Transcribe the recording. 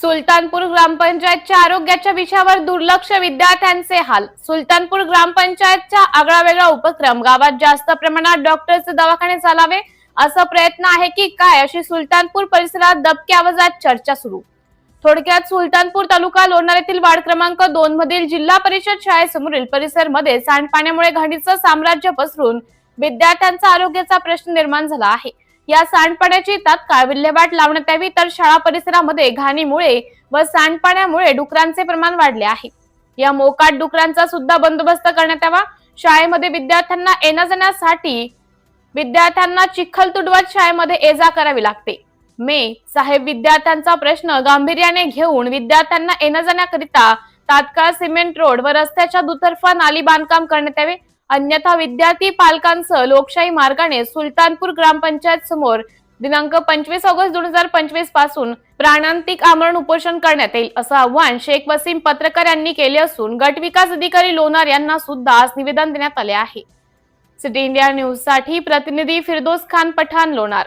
सुलतानपूर ग्रामपंचायतच्या आरोग्याच्या विषयावर दुर्लक्ष विद्यार्थ्यांचे हाल. सुलतानपूर ग्रामपंचायतचा आगळा वेगळा उपक्रम गावात जास्त प्रमाणात डॉक्टरचे दवाखाने चालावे असा प्रयत्न आहे की काय अशी सुलतानपूर परिसरात दबक्या आवाजात चर्चा सुरू. थोडक्यात सुलतानपूर तालुका लोणार येथील वार्ड क्रमांक दोन मधील जिल्हा परिषद शाळेसमोरील परिसरमध्ये सांडपाण्यामुळे घाणीचं साम्राज्य पसरून विद्यार्थ्यांचा आरोग्याचा प्रश्न निर्माण झाला आहे. या सांडपाण्याची तात्काळ विल्हेवाट लावण्यात यावी तर शाळा परिसरामध्ये घाणीमुळे व सांडपाण्यामुळे डुकरांचे प्रमाण वाढले आहे. या मोकाट डुकरांचा सुद्धा बंदोबस्त करण्यात यावा. शाळेमध्ये विद्यार्थ्यांना येण्या जाण्यासाठी विद्यार्थ्यांना चिखल तुडवत शाळेमध्ये ये जा करावी लागते. मे साहेब विद्यार्थ्यांचा प्रश्न गांभीर्याने घेऊन विद्यार्थ्यांना येण्या जाण्याकरिता तात्काळ सिमेंट रोड व रस्त्याच्या दुतर्फा नाली बांधकाम करण्यात यावे. अन्यथा विद्यार्थी पालकांसह लोकशाही मार्गाने सुलतानपूर ग्रामपंचायत समोर दिनांक पंचवीस ऑगस्ट दोन हजार पंचवीसपासून प्राणांतिक आमरण उपोषण करण्यात येईल असं आव्हान शेख वसीम पत्रकार यांनी केले असून गट विकास अधिकारी लोणार यांना सुद्धा आज निवेदन देण्यात आले आहे. सिटी इंडिया न्यूजसाठी प्रतिनिधी फिरदोस खान पठाण लोणार.